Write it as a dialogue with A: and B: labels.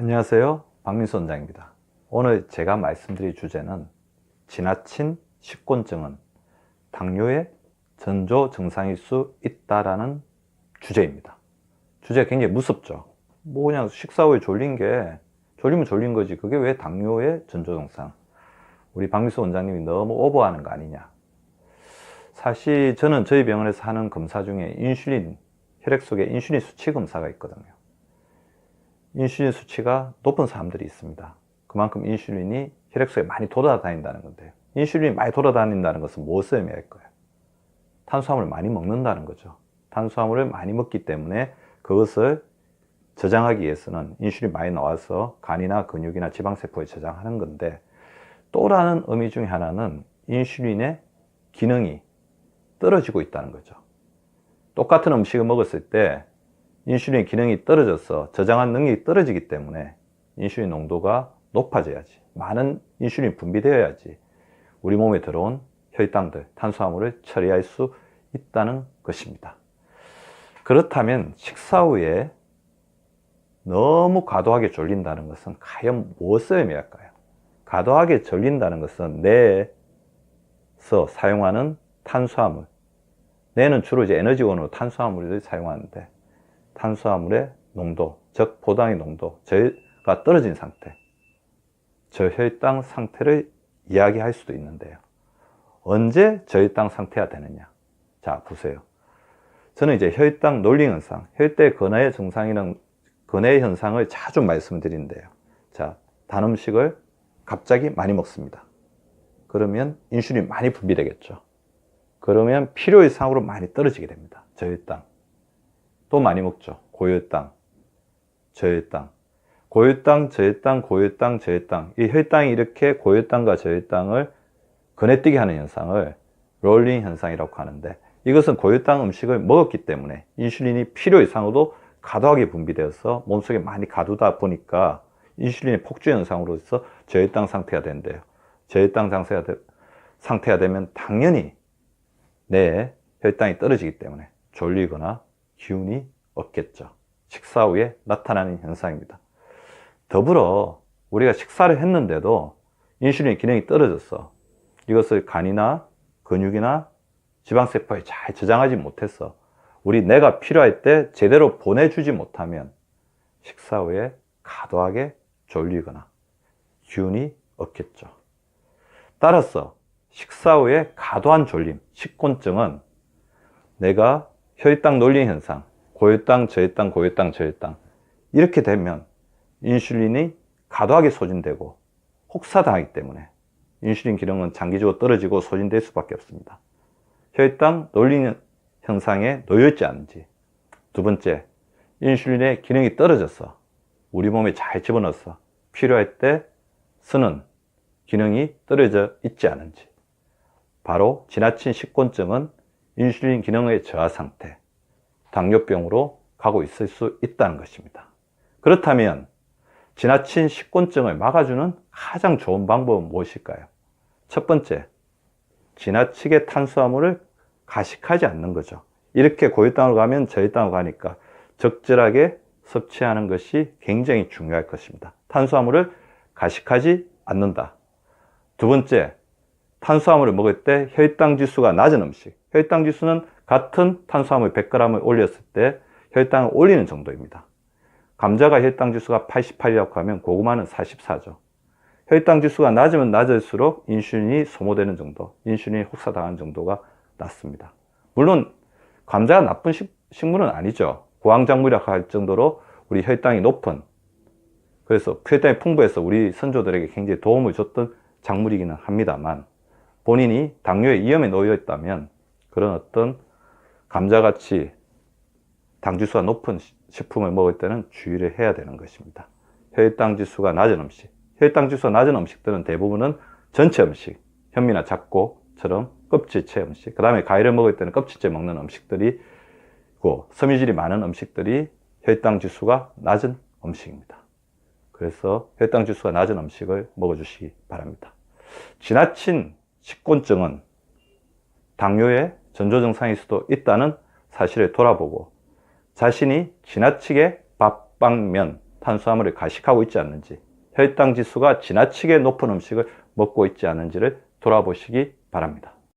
A: 안녕하세요. 박민수 원장입니다. 오늘 제가 말씀드릴 주제는 지나친 식곤증은 당뇨의 전조 증상일 수 있다라는 주제입니다. 주제가 굉장히 무섭죠. 뭐 그냥 식사 후에 졸린 게 졸리면 졸린 거지. 그게 왜 당뇨의 전조 증상? 우리 박민수 원장님이 너무 오버하는 거 아니냐? 사실 저는 저희 병원에서 하는 검사 중에 인슐린 혈액 속에 인슐린 수치 검사가 있거든요. 인슐린 수치가 높은 사람들이 있습니다. 그만큼 인슐린이 혈액 속에 많이 돌아다닌다는 건데요. 인슐린이 많이 돌아다닌다는 것은 무엇을 의미할 거예요? 탄수화물을 많이 먹는다는 거죠. 탄수화물을 많이 먹기 때문에 그것을 저장하기 위해서는 인슐린이 많이 나와서 간이나 근육이나 지방세포에 저장하는 건데 또라는 의미 중에 하나는 인슐린의 기능이 떨어지고 있다는 거죠. 똑같은 음식을 먹었을 때 인슐린 기능이 떨어져서 저장한 능력이 떨어지기 때문에 인슐린 농도가 높아져야지. 많은 인슐린 분비되어야지. 우리 몸에 들어온 혈당들, 탄수화물을 처리할 수 있다는 것입니다. 그렇다면 식사 후에 너무 과도하게 졸린다는 것은 과연 무엇을 의미할까요? 과도하게 졸린다는 것은 뇌에서 사용하는 탄수화물, 뇌는 주로 이제 에너지원으로 탄수화물을 사용하는데 탄수화물의 농도, 즉 포도당의 농도, 저가 떨어진 상태, 저혈당 상태를 이야기할 수도 있는데요. 언제 저혈당 상태가 되느냐? 자, 보세요. 저는 이제 혈당 놀림 현상, 혈대 근화의 증상이라는 근해 현상을 자주 말씀드리는데요. 자, 단 음식을 갑자기 많이 먹습니다. 그러면 인슐린 많이 분비되겠죠. 그러면 필요 이상으로 많이 떨어지게 됩니다. 저혈당. 또 많이 먹죠. 고혈당, 저혈당. 고혈당, 저혈당, 고혈당, 저혈당. 이 혈당이 이렇게 고혈당과 저혈당을 거네뛰게 하는 현상을 롤링 현상이라고 하는데 이것은 고혈당 음식을 먹었기 때문에 인슐린이 필요 이상으로 과도하게 분비되어서 몸속에 많이 가두다 보니까 인슐린의 폭주 현상으로서 저혈당 상태가 된대요. 저혈당 상태가, 되, 상태가 되면 당연히 내 혈당이 떨어지기 때문에 졸리거나 기운이 없겠죠. 식사 후에 나타나는 현상입니다. 더불어 우리가 식사를 했는데도 인슐린 기능이 떨어졌어. 이것을 간이나 근육이나 지방세포에 잘 저장하지 못해서 우리 뇌가 필요할 때 제대로 보내주지 못하면 식사 후에 과도하게 졸리거나 기운이 없겠죠. 따라서 식사 후에 과도한 졸림, 식곤증은 내가 혈당 놀림 현상, 고혈당, 저혈당, 고혈당, 저혈당 이렇게 되면 인슐린이 과도하게 소진되고 혹사당하기 때문에 인슐린 기능은 장기적으로 떨어지고 소진될 수밖에 없습니다. 혈당 놀림 현상에 놓여있지 않은지. 두 번째, 인슐린의 기능이 떨어져서 우리 몸에 잘 집어넣어서 필요할 때 쓰는 기능이 떨어져 있지 않은지. 바로 지나친 식곤증은 인슐린 기능의 저하 상태, 당뇨병으로 가고 있을 수 있다는 것입니다. 그렇다면 지나친 식곤증을 막아주는 가장 좋은 방법은 무엇일까요? 첫 번째, 지나치게 탄수화물을 가식하지 않는 거죠. 이렇게 고혈당으로 가면 저혈당으로 가니까 적절하게 섭취하는 것이 굉장히 중요할 것입니다. 탄수화물을 가식하지 않는다. 두 번째, 탄수화물을 먹을 때 혈당 지수가 낮은 음식. 혈당 지수는 같은 탄수화물 100g을 올렸을 때 혈당을 올리는 정도입니다. 감자가 혈당 지수가 88이라고 하면 고구마는 44죠. 혈당 지수가 낮으면 낮을수록 인슐린이 소모되는 정도, 인슐린이 혹사당하는 정도가 낮습니다. 물론 감자가 나쁜 식, 식물은 아니죠. 고황작물이라고 할 정도로 우리 혈당이 높은 그래서 혈당이 풍부해서 우리 선조들에게 굉장히 도움을 줬던 작물이기는 합니다만 본인이 당뇨의 위험에 놓여 있다면 그런 어떤 감자같이 당지수가 높은 식품을 먹을 때는 주의를 해야 되는 것입니다. 혈당 지수가 낮은 음식, 혈당 지수가 낮은 음식들은 대부분은 전체 음식, 현미나 잡곡처럼 껍질째 음식, 그 다음에 과일을 먹을 때는 껍질째 먹는 음식들이 고 섬유질이 많은 음식들이 혈당 지수가 낮은 음식입니다. 그래서 혈당 지수가 낮은 음식을 먹어주시기 바랍니다. 지나친 식곤증은 당뇨의 전조 증상일 수도 있다는 사실을 돌아보고 자신이 지나치게 밥빵면 탄수화물을 가식하고 있지 않는지, 혈당 지수가 지나치게 높은 음식을 먹고 있지 않은지를 돌아보시기 바랍니다.